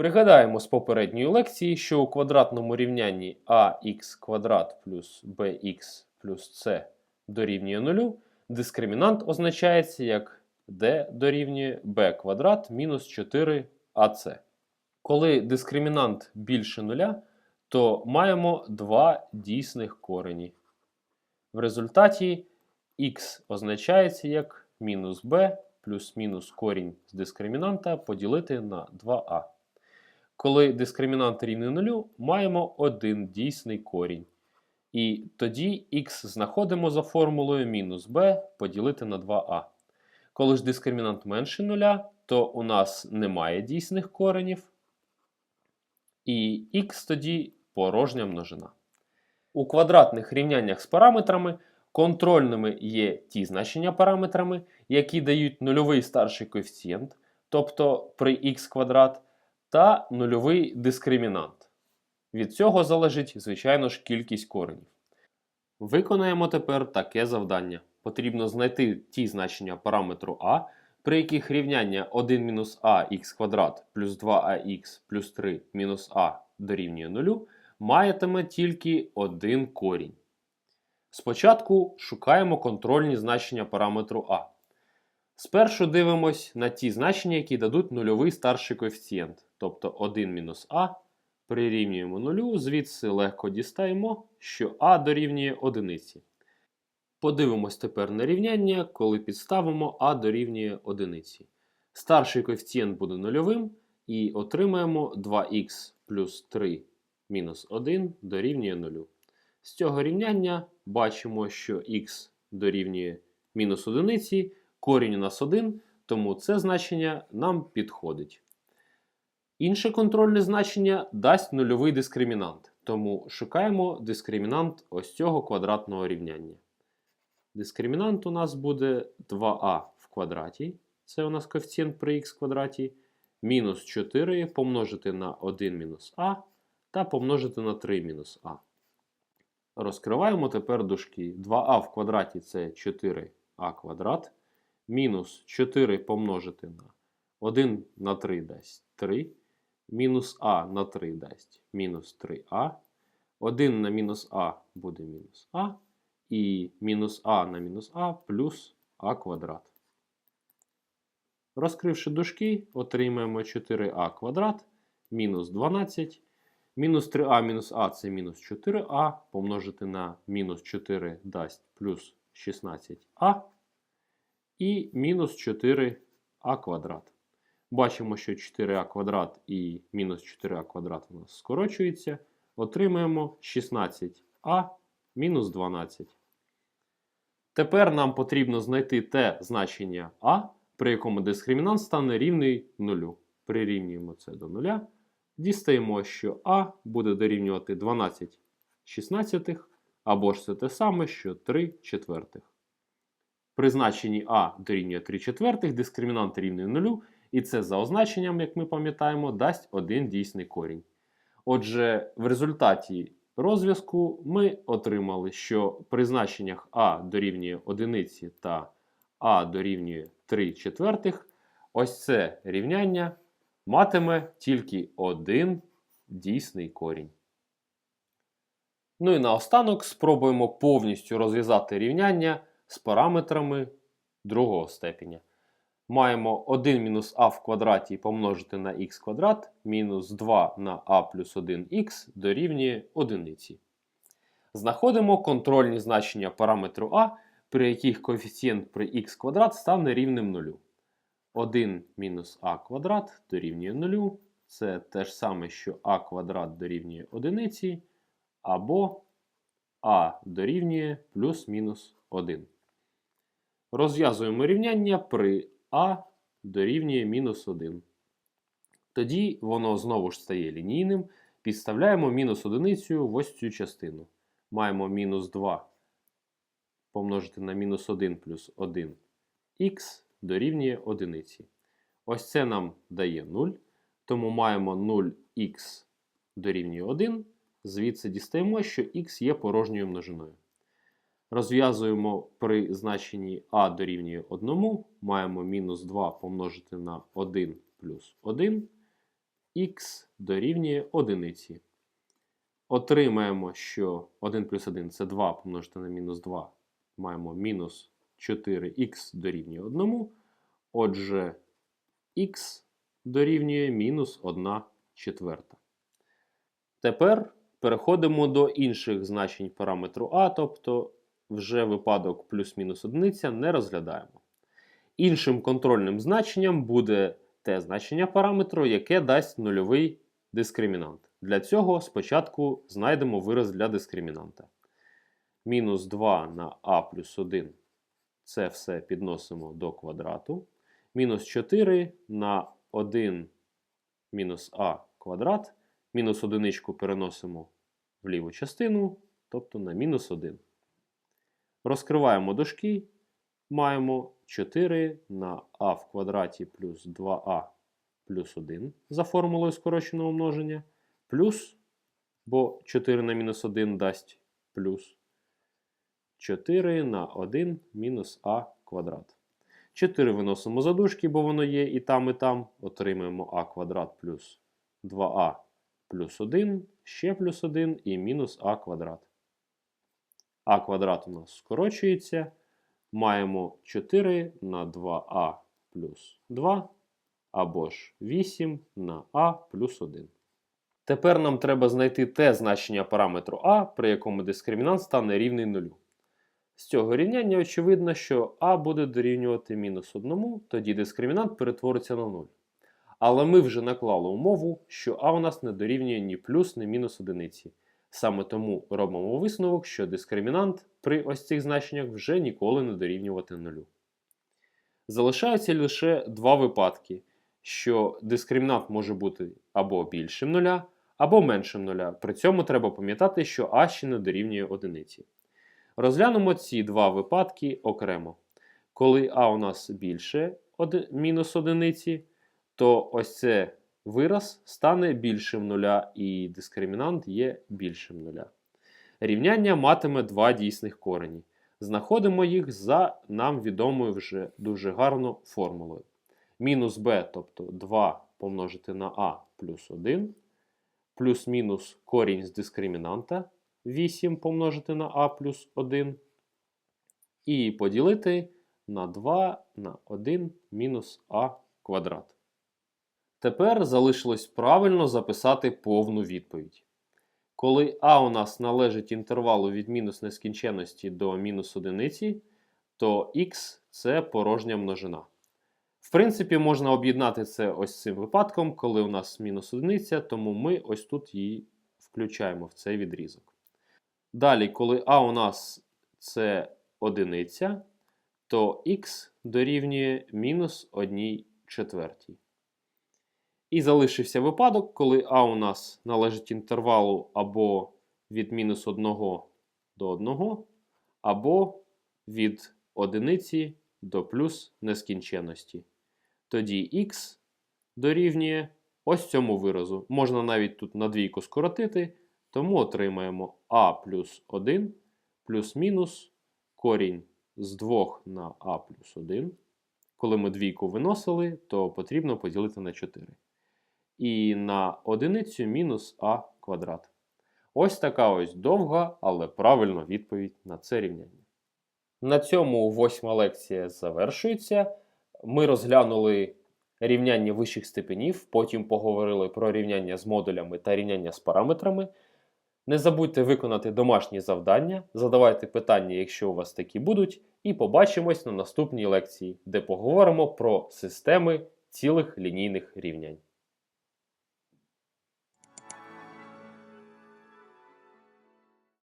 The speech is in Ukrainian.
Пригадаємо з попередньої лекції, що у квадратному рівнянні ax квадрат плюс bx плюс c дорівнює 0 дискримінант означається як d дорівнює b квадрат мінус 4ac. Коли дискримінант більше нуля, то маємо два дійсних корені. В результаті x означається як мінус b плюс-мінус корінь з дискримінанта поділити на 2а. Коли дискримінант рівний нулю, маємо один дійсний корінь. І тоді х знаходимо за формулою мінус b поділити на 2а. Коли ж дискримінант менше нуля, то у нас немає дійсних коренів. І х тоді порожня множина. У квадратних рівняннях з параметрами контрольними є ті значення параметрами, які дають нульовий старший коефіцієнт, тобто при х квадрат, та нульовий дискримінант. Від цього залежить, звичайно ж, кількість коренів. Виконаємо тепер таке завдання. Потрібно знайти ті значення параметру а, при яких рівняння 1 а х квадрат плюс 2ах плюс 3 мінус а дорівнює 0 маятиме тільки один корінь. Спочатку шукаємо контрольні значення параметру а. Спершу дивимось на ті значення, які дадуть нульовий старший коефіцієнт, тобто 1 мінус а. Прирівнюємо нулю, звідси легко дістаємо, що а дорівнює одиниці. Подивимось тепер на рівняння, коли підставимо а дорівнює одиниці. Старший коефіцієнт буде нульовим і отримаємо 2х плюс 3 мінус 1 дорівнює 0. З цього рівняння бачимо, що х дорівнює мінус одиниці, корінь у нас 1, тому це значення нам підходить. Інше контрольне значення дасть нульовий дискримінант, тому шукаємо дискримінант ось цього квадратного рівняння. Дискримінант у нас буде 2а в квадраті, це у нас коефіцієнт при х квадраті, мінус 4 помножити на 1 мінус а та помножити на 3 мінус а. Розкриваємо тепер дужки. 2а в квадраті це 4а квадрат. Мінус 4 помножити на 1 на 3 дасть 3. Мінус а на 3 дасть мінус 3а. 1 на мінус а буде мінус а. І мінус а на мінус а плюс а квадрат. Розкривши дужки, отримаємо 4а квадрат мінус 12. Мінус 3а мінус а це мінус 4а. Помножити на мінус 4 дасть плюс 16а. І мінус 4а квадрат. Бачимо, що 4а квадрат і мінус 4а квадрат у нас скорочується. Отримаємо 16а мінус 12. Тепер нам потрібно знайти те значення а, при якому дискримінант стане рівний 0. Прирівнюємо це до 0. Дістаємо, що а буде дорівнювати 12 шістнадцятих, або ж це те саме, що 3 четвертих. При значенні а дорівнює 3 четвертих, дискримінант рівний 0, і це за означенням, як ми пам'ятаємо, дасть один дійсний корінь. Отже, в результаті розв'язку ми отримали, що при значеннях а дорівнює 1 та а дорівнює 3 четвертих, ось це рівняння матиме тільки один дійсний корінь. Ну і наостанок спробуємо повністю розв'язати рівняння з параметрами другого степеня. Маємо 1 мінус а в квадраті помножити на х квадрат, мінус 2 на а плюс 1х дорівнює 1. Знаходимо контрольні значення параметру а, при яких коефіцієнт при х квадрат стане рівним 0. 1 мінус а квадрат дорівнює 0. Це те ж саме, що а квадрат дорівнює 1, або а дорівнює плюс-мінус 1. Розв'язуємо рівняння при а дорівнює мінус 1. Тоді воно знову ж стає лінійним. Підставляємо мінус одиницю в ось цю частину. Маємо мінус 2 помножити на мінус 1 плюс 1 х дорівнює 1. Ось це нам дає 0. Тому маємо 0х дорівнює 1. Звідси дістаємо, що х є порожньою множиною. Розв'язуємо при значенні а дорівнює 1, маємо мінус 2 помножити на 1 плюс 1. х дорівнює одиниці. Отримаємо, що 1 плюс 1 це 2 помножити на мінус 2. Маємо мінус 4х дорівнює 1. Отже, х дорівнює мінус 1 четверта. Тепер переходимо до інших значень параметру а, тобто вже випадок плюс-мінус одиниця не розглядаємо. Іншим контрольним значенням буде те значення параметру, яке дасть нульовий дискримінант. Для цього спочатку знайдемо вираз для дискримінанта. Мінус 2 на а плюс 1 це все підносимо до квадрату. Мінус 4 на 1 мінус а квадрат. Мінус одиничку переносимо в ліву частину, тобто на мінус 1. Розкриваємо дужки. Маємо 4 на а в квадраті плюс 2а плюс 1 за формулою скороченого множення. Плюс, бо 4 на мінус 1 дасть плюс 4 на 1 мінус а квадрат. 4 виносимо за дужки, бо воно є і там, і там. Отримаємо а квадрат плюс 2а плюс 1, ще плюс 1 і мінус а квадрат. А квадрат у нас скорочується. Маємо 4 на 2а плюс 2, або ж 8 на а плюс 1. Тепер нам треба знайти те значення параметру а, при якому дискримінант стане рівний 0. З цього рівняння очевидно, що а буде дорівнювати мінус 1, тоді дискримінант перетвориться на 0. Але ми вже наклали умову, що а у нас не дорівнює ні плюс, ні мінус одиниці. Саме тому робимо висновок, що дискримінант при ось цих значеннях вже ніколи не дорівнювати нулю. Залишаються лише два випадки, що дискримінант може бути або більшим нуля, або меншим нуля. При цьому треба пам'ятати, що а ще не дорівнює одиниці. Розглянемо ці два випадки окремо. Коли а у нас більше мінус одиниці, то ось це вираз стане більшим нуля, і дискримінант є більшим нуля. Рівняння матиме два дійсних корені. Знаходимо їх за нам відомою вже дуже гарно формулою. Мінус b, тобто 2 помножити на а плюс 1, плюс-мінус корінь з дискримінанта 8 помножити на а плюс 1, і поділити на 2 на 1 мінус а квадрат. Тепер залишилось правильно записати повну відповідь. Коли а у нас належить інтервалу від мінус нескінченності до мінус одиниці, то х це порожня множина. В принципі, можна об'єднати це ось цим випадком, коли у нас мінус одиниця, тому ми ось тут її включаємо в цей відрізок. Далі, коли а у нас це одиниця, то х дорівнює мінус 1 четвертій. І залишився випадок, коли а у нас належить інтервалу або від мінус 1 до 1, або від одиниці до плюс нескінченності. Тоді х дорівнює ось цьому виразу. Можна навіть тут на двійку скоротити, тому отримаємо а плюс 1 плюс-мінус корінь з 2 на а плюс 1. Коли ми двійку виносили, то потрібно поділити на 4 і на одиницю мінус а квадрат. Ось така ось довга, але правильна відповідь на це рівняння. На цьому восьма лекція завершується. Ми розглянули рівняння вищих степенів, потім поговорили про рівняння з модулями та рівняння з параметрами. Не забудьте виконати домашні завдання, задавайте питання, якщо у вас такі будуть, і побачимось на наступній лекції, де поговоримо про системи цілих лінійних рівнянь.